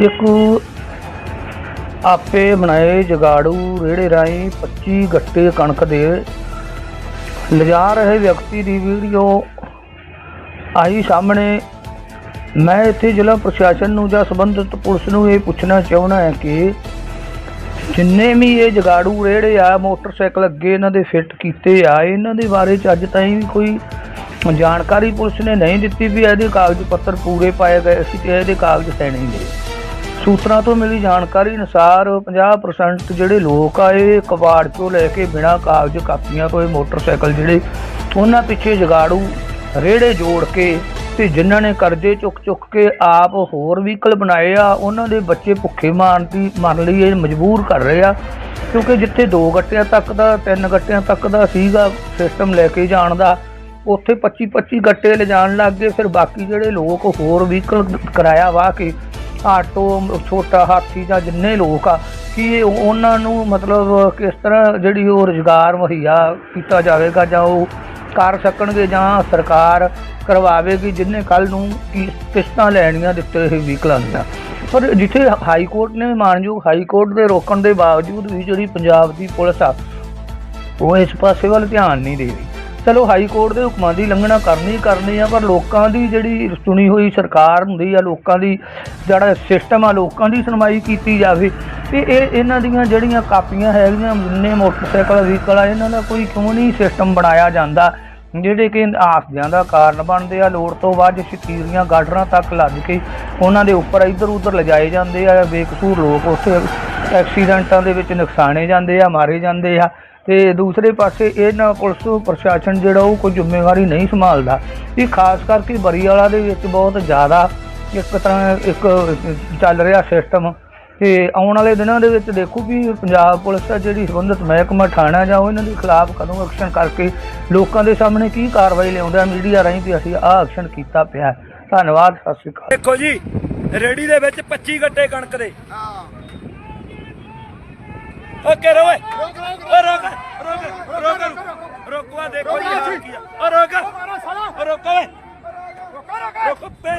ਇੱਕ ਆਪੇ ਬਣਾਏ ਜਗਾੜੂ ਰੇੜੇ ਰਾਹੀਂ 25 ਗੱਟੇ ਕਣਕ ਦੇ। ਲਿਜਾ ਰਹੇ ਵਿਅਕਤੀ ਦੀ ਵੀਡੀਓ ਆਈ ਸਾਹਮਣੇ। ਮੈਂ ਇੱਥੇ ਜ਼ਿਲ੍ਹਾ ਪ੍ਰਸ਼ਾਸਨ ਨੂੰ ਜਾਂ ਸੰਬੰਧਿਤ ਪੁਲਿਸ ਨੂੰ ਇਹ ਪੁੱਛਣਾ ਚਾਹੁੰਦਾ ਹਾਂ ਕਿ ਜਿੰਨੇ ਵੀ ਇਹ ਜਗਾੜੂ ਰੇੜੇ ਆ, ਮੋਟਰਸਾਈਕਲ ਅੱਗੇ ਇਹਨਾਂ ਦੇ ਫਿੱਟ ਕੀਤੇ ਆ, ਇਹਨਾਂ ਦੇ ਬਾਰੇ ਚ ਅੱਜ ਤਾਈਂ ਵੀ ਕੋਈ ਜਾਣਕਾਰੀ ਪੁਲਿਸ ਨੇ ਨਹੀਂ ਦਿੱਤੀ ਵੀ ਇਹਦੇ ਕਾਗਜ਼ ਪੱਤਰ ਪੂਰੇ ਪਾਏ ਗਏ ਸੀ ਤੇ ਇਹਦੇ ਕਾਗਜ਼ ਸਹੀ ਨਹੀਂ ਮਿਲੇ ਸੂਤਰਾਂ ਤੋਂ ਮਿਲੀ ਜਾਣਕਾਰੀ ਅਨੁਸਾਰ 50% ਜਿਹੜੇ ਲੋਕ ਆ, ਇਹ ਕਬਾੜ ਚੋਂ ਲੈ ਕੇ ਬਿਨਾਂ ਕਾਗਜ਼ ਕਾਪੀਆਂ ਤੋਂ ਇਹ ਮੋਟਰਸਾਈਕਲ ਜਿਹੜੇ ਉਹਨਾਂ ਪਿੱਛੇ ਜਗਾੜੂ, ਰੇੜੇ ਜੋੜ ਕੇ ਤੇ ਜਿਨ੍ਹਾਂ ਨੇ ਕਰਜ਼ੇ ਚੁੱਕ ਚੁੱਕ ਕੇ ਆਪ ਹੋਰ ਵਹੀਕਲ ਬਣਾਏ ਆ, ਉਹਨਾਂ ਦੇ ਬੱਚੇ ਭੁੱਖੇ ਮਾਰਨ ਦੀ, ਮਰਨ ਲਈ ਇਹ ਮਜਬੂਰ ਕਰ ਰਹੇ ਆ। ਕਿਉਂਕਿ ਜਿੱਥੇ ਦੋ ਗੱਟਿਆਂ ਤੱਕ ਦਾ, ਤਿੰਨ ਗੱਟਿਆਂ ਤੱਕ ਦਾ ਸੀਗਾ ਸਿਸਟਮ ਲੈ ਕੇ ਜਾਣ ਦਾ, ਉੱਥੇ 25 25 ਗੱਟੇ ਲਿਜਾਣ ਲੱਗ ਗਏ, ਫਿਰ ਬਾਕੀ ਜਿਹੜੇ ਲੋਕ ਹੋਰ ਵਹੀਕਲ ਕਿਰਾਇਆ ਵਾਹ ਕੇ ਆਟੋ, ਛੋਟਾ ਹਾਥੀ ਜਾਂ ਜਿੰਨੇ ਲੋਕ ਆ, ਕਿ ਉਹਨਾਂ ਨੂੰ ਮਤਲਬ ਕਿਸ ਤਰ੍ਹਾਂ ਜਿਹੜੀ ਉਹ ਰੁਜ਼ਗਾਰ ਮੁਹੱਈਆ ਕੀਤਾ ਜਾਵੇਗਾ ਜਾਂ ਉਹ ਕਰ ਸਕਣਗੇ ਜਾਂ ਸਰਕਾਰ ਕਰਵਾਵੇਗੀ, ਜਿੰਨੇ ਕੱਲ ਨੂੰ ਕੀ- ਕਿਸ਼ਤਾਂ ਲੈਣੀਆਂ ਦਿੱਤੇ ਹੋਏ ਵਹੀਕਲਾਂ ਦੀਆਂ। ਪਰ ਜਿੱਥੇ ਹਾਈ ਕੋਰਟ ਨੇ ਮਾਨਯੋਗ ਹਾਈ ਕੋਰਟ ਦੇ ਰੋਕਣ ਦੇ ਬਾਵਜੂਦ ਵੀ ਜਿਹੜੀ ਪੰਜਾਬ ਦੀ ਪੁਲਿਸ ਆ, ਉਹ ਇਸ ਪਾਸੇ ਵੱਲ ਧਿਆਨ ਨਹੀਂ ਦੇ ਰਹੀ। ਚਲੋ ਹਾਈ ਕੋਰਟ ਦੇ ਹੁਕਮਾਂ ਦੀ ਲੰਘਣਾ ਕਰਨੀ ਕਰਨੀ ਆ, ਪਰ ਲੋਕਾਂ ਦੀ ਜਿਹੜੀ ਚੁਣੀ ਹੋਈ ਸਰਕਾਰ ਹੁੰਦੀ ਆ, ਲੋਕਾਂ ਦੀ ਜਿਹੜਾ ਸਿਸਟਮ ਆ, ਲੋਕਾਂ ਦੀ ਸੁਣਵਾਈ ਕੀਤੀ ਜਾਵੇ, ਤੇ ਇਹ ਇਹਨਾਂ ਦੀਆਂ ਜਿਹੜੀਆਂ ਕਾਪੀਆਂ ਹੈਗੀਆਂ, ਜਿੰਨੇ ਮੋਟਰਸਾਈਕਲ, ਵਹੀਕਲ ਆ, ਇਹਨਾਂ ਦਾ ਕੋਈ ਕਿਉਂ ਨਹੀਂ ਸਿਸਟਮ ਬਣਾਇਆ ਜਾਂਦਾ, ਜਿਹੜੇ ਕਿ ਹਾਦਸਿਆਂ ਦਾ ਕਾਰਨ ਬਣਦੇ ਆ, ਲੋੜ ਤੋਂ ਬਾਅਦ ਸ਼ਤੀਰੀਆਂ ਗਾਡਰਾਂ ਤੱਕ ਲੱਦ ਕੇ ਉਹਨਾਂ ਦੇ ਉੱਪਰ ਇੱਧਰ ਉੱਧਰ ਲਿਜਾਏ ਜਾਂਦੇ ਆ, ਬੇਕਸੂਰ ਲੋਕ ਉੱਥੇ ਐਕਸੀਡੈਂਟਾਂ ਦੇ ਵਿੱਚ ਨੁਕਸਾਨੇ ਜਾਂਦੇ ਆ, ਮਾਰੇ ਜਾਂਦੇ ਆ ਤੇ ਦੂਸਰੇ ਪਾਸੇ ਇਹਨਾਂ ਪੁਲਿਸ ਪ੍ਰਸ਼ਾਸਨ ਜਿਹੜਾ ਉਹ ਕੋਈ ਜ਼ਿੰਮੇਵਾਰੀ ਨਹੀਂ ਸੰਭਾਲਦਾ। ਇਹ ਖਾਸ ਕਰਕੇ ਬਰੀਵਾਲਾ ਦੇ ਵਿੱਚ ਬਹੁਤ ਜ਼ਿਆਦਾ ਇੱਕ ਤਰ੍ਹਾਂ ਇੱਕ ਚੱਲ ਰਿਹਾ ਸਿਸਟਮ ਤੇ ਆਉਣ ਵਾਲੇ ਦਿਨਾਂ ਦੇ ਵਿੱਚ ਦੇਖੋ ਵੀ ਪੰਜਾਬ ਪੁਲਿਸ ਦਾ ਜਿਹੜੀ ਸੰਬੰਧਿਤ ਮਹਿਕਮਾ ਥਾਣਾ ਜਾਂ ਉਹ ਇਹਨਾਂ ਦੇ ਖਿਲਾਫ ਕਦੋਂ ਐਕਸ਼ਨ ਕਰਕੇ ਲੋਕਾਂ ਦੇ ਸਾਹਮਣੇ ਕੀ ਕਾਰਵਾਈ ਲਿਆਉਂਦਾ ਮੀਡੀਆ ਰਾਹੀਂ ਵੀ ਅਸੀਂ ਆਹ ਐਕਸ਼ਨ ਕੀਤਾ ਪਿਆ ਹੈ। ਧੰਨਵਾਦ ਸਤਿ ਸ਼੍ਰੀ ਅਕਾਲ। ਦੇਖੋ ਜੀ ਰੇੜੀ ਦੇ ਵਿੱਚ 25 ਗੱਟੇ ਕਣਕ ਦੇ। ਓਕੇ ਰੋਏ ਓ ਰੋਕ ਰੋਕ ਰੋਕ ਰੋਕਵਾ ਦੇਖੋ ਜੀ ਕੀ ਆ ਓ ਰੋਕ ਰੋਕ। ਰੋਕ ਪੇ।